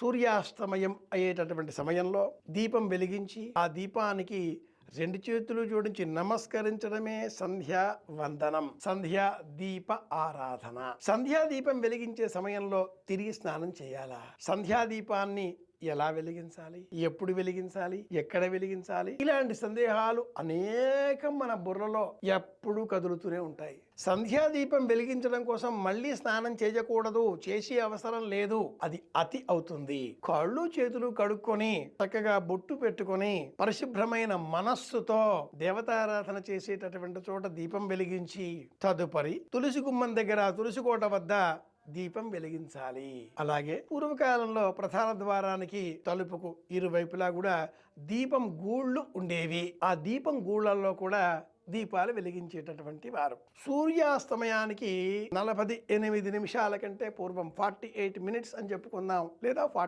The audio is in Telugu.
సూర్యాస్తమయం అయ్యేటటువంటి సమయంలో దీపం వెలిగించి ఆ దీపానికి రెండు చేతులు జోడించి నమస్కరించడమే సంధ్యా వందనం. సంధ్యా దీప ఆరాధన. సంధ్యా దీపం వెలిగించే సమయంలో తిరిగి స్నానం చేయాలా? సంధ్యా దీపాన్ని ఎలా వెలిగించాలి? ఎప్పుడు వెలిగించాలి? ఎక్కడ వెలిగించాలి? ఇలాంటి సందేహాలు అనేకం మన బుర్రలో ఎప్పుడూ కదులుతూనే ఉంటాయి. సంధ్యా దీపం వెలిగించడం కోసం మళ్ళీ స్నానం చేయకూడదు చేసే అవసరం లేదు. అది అతి అవుతుంది. కాళ్ళు చేతులు కడుక్కొని చక్కగా బొట్టు పెట్టుకొని పరిశుభ్రమైన మనస్సుతో దేవతారాధన చేసేటటువంటి చోట దీపం వెలిగించి తదుపరి తులసి గుమ్మం దగ్గర తులసి కోట వద్ద దీపం వెలిగించాలి. అలాగే పూర్వకాలంలో ప్రధాన ద్వారానికి తలుపుకు ఇరువైపులా కూడా దీపం గూళ్ళు ఉండేవి. ఆ దీపం గూళ్ళల్లో కూడా దీపాలు వెలిగించేటటువంటి వారు. సూర్యాస్తమయానికి నలభై ఎనిమిది నిమిషాల కంటే పూర్వం ఫార్టీ ఎయిట్ మినిట్స్ అని చెప్పుకుందాం. లేదా